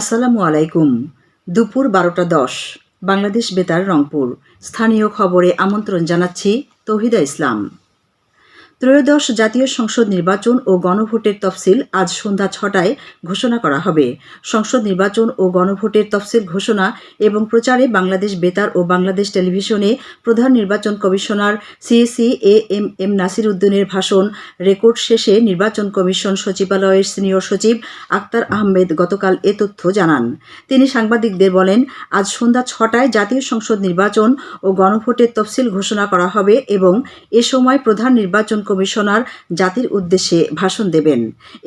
আসসালামু আলাইকুম। দুপুর বারোটা দশ। বাংলাদেশ বেতার রংপুর। স্থানীয় খবরে আমন্ত্রণ জানাচ্ছি তৌহিদা ইসলাম। ত্রয়োদশ জাতীয় সংসদ নির্বাচন ও গণভোটের তফসিল আজ সন্ধ্যা ছটায় ঘোষণা করা হবে। সংসদ নির্বাচন ও গণভোটের তফসিল ঘোষণা এবং প্রচারে বাংলাদেশ বেতার ও বাংলাদেশ টেলিভিশনে প্রধান নির্বাচন commissioner C A C A M M Nasir উদ্দিনের ভাষণ, রেকর্ড শেষে নির্বাচন কমিশন সচিবালয়ের সিনিয়র সচিব আক্তার আহমেদ গতকাল এ তথ্য জানান। তিনি সাংবাদিকদের বলেন, আজ সন্ধ্যা ছটায় জাতীয় সংসদ নির্বাচন ও গণভোটের তফসিল ঘোষণা করা হবে এবং এ সময় প্রধান নির্বাচন কমিশনার জাতির উদ্দেশ্যে ভাষণ দেবেন।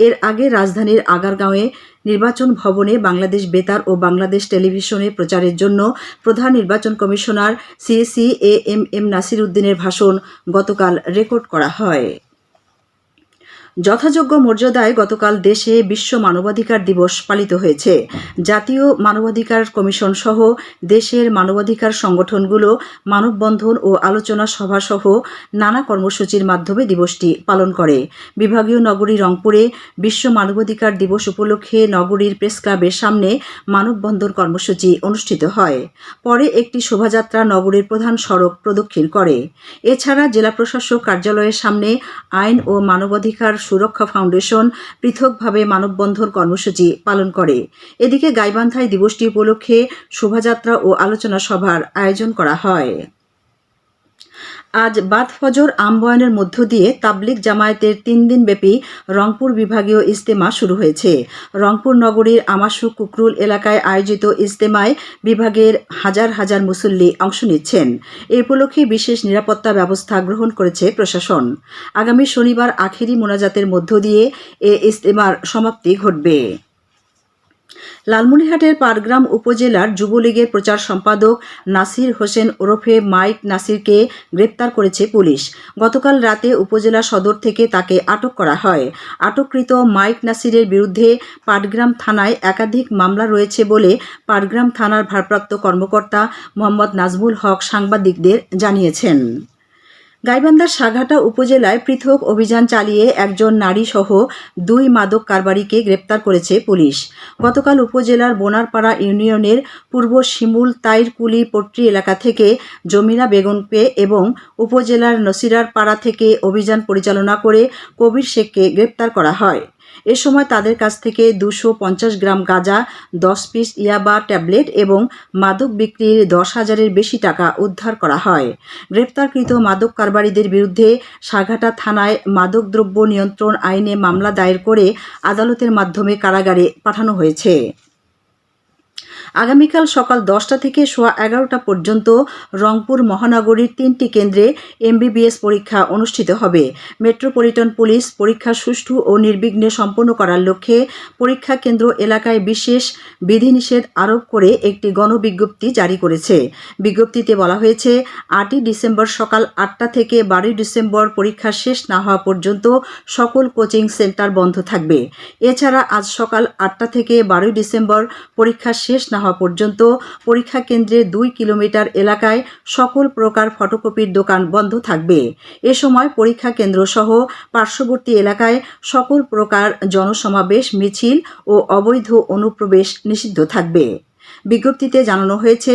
এর আগে রাজধানীর আগারগাঁওয়ে নির্বাচন ভবনে বাংলাদেশ বেতার ও বাংলাদেশ টেলিভিশনে প্রচারের জন্য প্রধান নির্বাচন commissioner C A C A M M Nasir উদ্দিনের ভাষণ গতকাল রেকর্ড করা হয়। যথাযোগ্য মর্যাদায় গতকাল দেশে বিশ্ব মানবাধিকার দিবস পালিত হয়েছে। জাতীয় মানবাধিকার কমিশন সহ দেশের মানবাধিকার সংগঠনগুলো মানববন্ধন ও আলোচনা সভা সহ নানা কর্মসূচির মাধ্যমে দিবসটি পালন করে। বিভাগীয় নগরী রংপুরে বিশ্ব মানবাধিকার দিবস উপলক্ষে নগরীর প্রেস ক্লাবের সামনে মানববন্ধন কর্মসূচি অনুষ্ঠিত হয়। পরে একটি শোভাযাত্রা নগরীর প্রধান সড়ক প্রদক্ষিণ করে। এছাড়া জেলা প্রশাসক কার্যালয়ের সামনে আইন ও মানবাধিকার সুরক্ষা ফাউন্ডেশন পৃথকভাবে মানববন্ধন কর্মসূচি পালন করে। এদিকে গাইবান্ধায় দিবসটি উপলক্ষে শোভাযাত্রা ও আলোচনা সভার আয়োজন করা হয়। আজ বাদ ফজর আমবয়নের মধ্য দিয়ে তাবলিক জামায়াতের তিন দিনব্যাপী রংপুর বিভাগীয় ইজতেমা শুরু হয়েছে। রংপুর নগরীর আমাসু কুকরুল এলাকায় আয়োজিত ইজতেমায় বিভাগের হাজার হাজার মুসল্লি অংশ নিচ্ছেন। এ উপলক্ষে বিশেষ নিরাপত্তা ব্যবস্থা গ্রহণ করেছে প্রশাসন। আগামী শনিবার আখেরি মোনাজাতের মধ্য দিয়ে এ ইজতেমার সমাপ্তি ঘটবে। লালমনিরহাটের পারগ্রাম উপজেলার যুবলীগের প্রচার সম্পাদক নাসির হোসেন ওরফে মাইক নাসিরকে গ্রেপ্তার করেছে পুলিশ। গতকাল রাতে উপজেলা সদর থেকে তাকে আটক করা হয়। আটককৃত মাইক নাসিরের বিরুদ্ধে পাটগ্রাম থানায় একাধিক মামলা রয়েছে বলে পাটগ্রাম থানার ভারপ্রাপ্ত কর্মকর্তা মোহাম্মদ নাজমুল হক সাংবাদিকদের জানিয়েছেন। গাইবান্ধার সাঘাটা উপজেলায় পৃথক অভিযান চালিয়ে একজন নারীসহ দুই মাদক কারবারিকে গ্রেপ্তার করেছে পুলিশ। গতকাল উপজেলার বোনারপাড়া ইউনিয়নের পূর্ব শিমুল তাইরকুলি পট্রি এলাকা থেকে জমিরা বেগমকে এবং উপজেলার নসিরার পাড়া থেকে অভিযান পরিচালনা করে কবির শেখকে গ্রেপ্তার করা হয়। এ সময় তাদের কাছ থেকে দুশো পঞ্চাশ গ্রাম গাঁজা, দশ পিস ইয়াবা ট্যাবলেট এবং মাদক বিক্রির দশ হাজারের বেশি টাকা উদ্ধার করা হয়। গ্রেপ্তারকৃত মাদক কারবারিদের বিরুদ্ধে সাঘাটা থানায় মাদকদ্রব্য নিয়ন্ত্রণ আইনে মামলা দায়ের করে আদালতের মাধ্যমে কারাগারে পাঠানো হয়েছে। আগামীকাল সকাল দশটা থেকে সোয়া এগারোটা পর্যন্ত রংপুর মহানগরীর তিনটি কেন্দ্রে এমবিবিএস পরীক্ষা অনুষ্ঠিত হবে। মেট্রোপলিটন পুলিশ পরীক্ষা সুষ্ঠু ও নির্বিঘ্নে সম্পন্ন করার লক্ষ্যে পরীক্ষা কেন্দ্র এলাকায় বিশেষ বিধিনিষেধ আরোপ করে একটি গণবিজ্ঞপ্তি জারি করেছে। বিজ্ঞপ্তিতে বলা হয়েছে, আটই ডিসেম্বর সকাল আটটা থেকে বারোই ডিসেম্বর পরীক্ষা শেষ না হওয়া পর্যন্ত সকল কোচিং সেন্টার বন্ধ থাকবে। এছাড়া আজ সকাল আটটা থেকে বারোই ডিসেম্বর পরীক্ষা শেষ না হওয়া পর্যন্ত পরীক্ষা কেন্দ্রে দুই কিলোমিটার এলাকায় সকল প্রকার ফটোকপির দোকান বন্ধ থাকবে। এ সময় পরীক্ষা কেন্দ্র সহ পার্শ্ববর্তী এলাকায় সকল প্রকার জনসমাবেশ, মিছিল ও অবৈধ অনুপ্রবেশ নিষিদ্ধ থাকবে। বিজ্ঞপ্তিতে জানানো হয়েছে,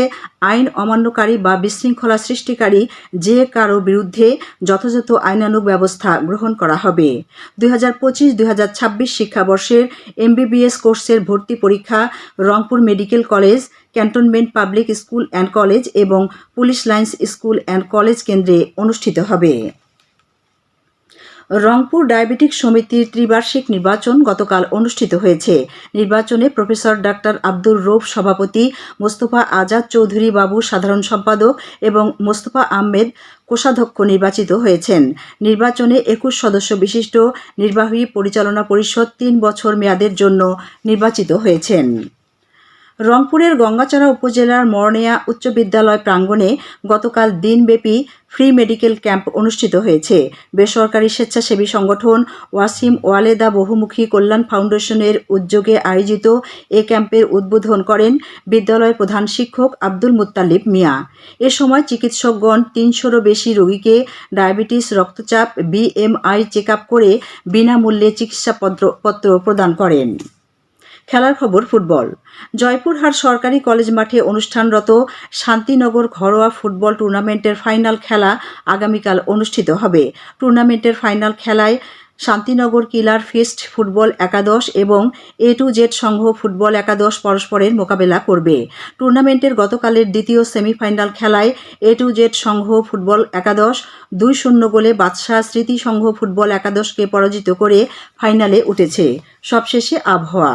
আইন অমান্যকারী বা বিশৃঙ্খলা সৃষ্টিকারী যে কারও বিরুদ্ধে যথাযথ আইনানুগ ব্যবস্থা গ্রহণ করা হবে। দুই হাজার পঁচিশ, দুই হাজার ছাব্বিশ শিক্ষাবর্ষের এমবিবিএস কোর্সের ভর্তি পরীক্ষা Rangpur medical college, cantonment public school and college এবং police lines school and college কেন্দ্রে অনুষ্ঠিত হবে। রংপুর ডায়াবেটিক সমিতির ত্রিবার্ষিক নির্বাচন গতকাল অনুষ্ঠিত হয়েছে। নির্বাচনে প্রফেসর ডাক্তার আব্দুর রৌফ সভাপতি, মোস্তফা আজাদ চৌধুরী বাবু সাধারণ সম্পাদক এবং মোস্তফা আহমেদ কোষাধ্যক্ষ নির্বাচিত হয়েছেন। নির্বাচনে একুশ সদস্য বিশিষ্ট নির্বাহী পরিচালনা পরিষদ তিন বছর মেয়াদের জন্য নির্বাচিত হয়েছেন। রংপুরের গঙ্গাচড়া উপজেলার মরনিয়া উচ্চ বিদ্যালয় প্রাঙ্গণে গতকাল দিনব্যাপী ফ্রি মেডিকেল ক্যাম্প অনুষ্ঠিত হয়েছে। বেসরকারি স্বেচ্ছাসেবী সংগঠন ওয়াসিম ওয়ালেদা বহুমুখী কল্যাণ ফাউন্ডেশনের উদ্যোগে আয়োজিত এ ক্যাম্পের উদ্বোধন করেন বিদ্যালয়ের প্রধান শিক্ষক আব্দুল মুত্তালিব মিয়া। এ সময় চিকিৎসকগণ তিনশোরও বেশি রোগীকে ডায়াবেটিস, রক্তচাপ, বিএমআই চেক করে বিনামূল্যে চিকিৎসাপত্র পত্র প্রদান করেন। খেলার খবর ফুটবল। জয়পুরহাট সরকারি কলেজ মাঠে অনুষ্ঠানরত শান্তিনগর ঘরোয়া ফুটবল টুর্নামেন্টের ফাইনাল খেলা আগামীকাল অনুষ্ঠিত হবে। টুর্নামেন্টের ফাইনাল খেলায় শান্তিনগর কিলার ফিস্ট ফুটবল একাদশ এবং এ টু জেড সংঘ ফুটবল একাদশ পরস্পরের মোকাবেলা করবে। টুর্নামেন্টের গতকালের দ্বিতীয় সেমিফাইনাল খেলায় এ টু জেড সংঘ ফুটবল একাদশ দুই শূন্য গোলে বাদশাহ স্মৃতি সংঘ ফুটবল একাদশকে পরাজিত করে ফাইনালে উঠেছে। সবশেষে আবহাওয়া।